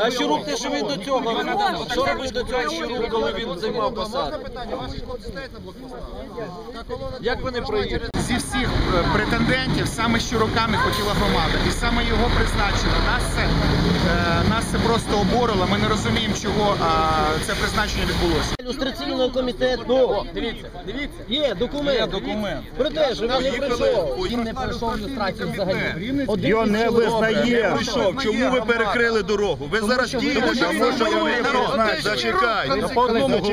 А Щурук те, що він до цього, що робив до цього Щурук, коли він займав посаду? Як вони проїдуть? Зі всіх е, претендентів саме Щуроками хотіла громада, і саме його призначили. Нас це, е, нас це просто оборило. Ми не розуміємо, чого це призначення відбулося. Ілюстраційного комітету. дивіться, дивіться. Є документ. Є документ. Про те, що він не прийшов. Він не пройшов ілюстрацію взагалі. Один Його не визнає. Прийшов. Чому ви перекрили дорогу? Ви зараз дієте, що тому що ви ви не. Зачекайте. По одному.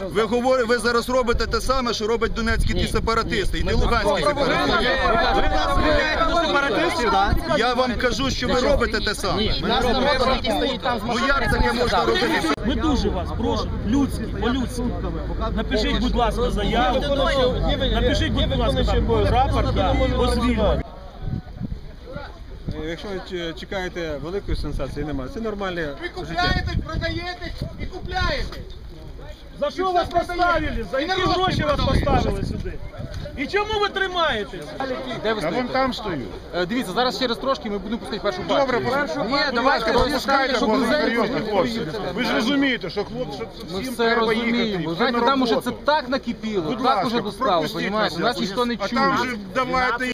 Ви говорите, ви зараз робите те саме, що роблять донецькі ті сепаратисти і ті луганські сепаратисти. Я вам кажу, що ви робите те саме. Нас Ну як таке можна робити? Ми дуже вас прошу, людські, по-людськи. Напишіть, будь ласка, заяву. Напишіть, будь ласка, там, рапорт по звільненню. Якщо ви чекаєте великої сенсації, немає. Це нормальне Ви купляєте, продаєте і купляєте. За що вас поставили? За які гроші вас поставили сюди? І чому ви тримаєтесь? Де ви А вон стоїте? там стою. Е, Дивіться, зараз через трошки ми будемо пустити першу партію. Добре, пос- Ні, давайте пропускайте, щоб бо ви серйозно, хлопці. Ви ж розумієте, що хлопці, що Ми всім все треба їхати. розуміємо. Це Знаєте, на там уже роботу. це так накипіло, Будь так ласка, уже достало, пропустіть розумієте? Нас якось. ніхто не А там же давайте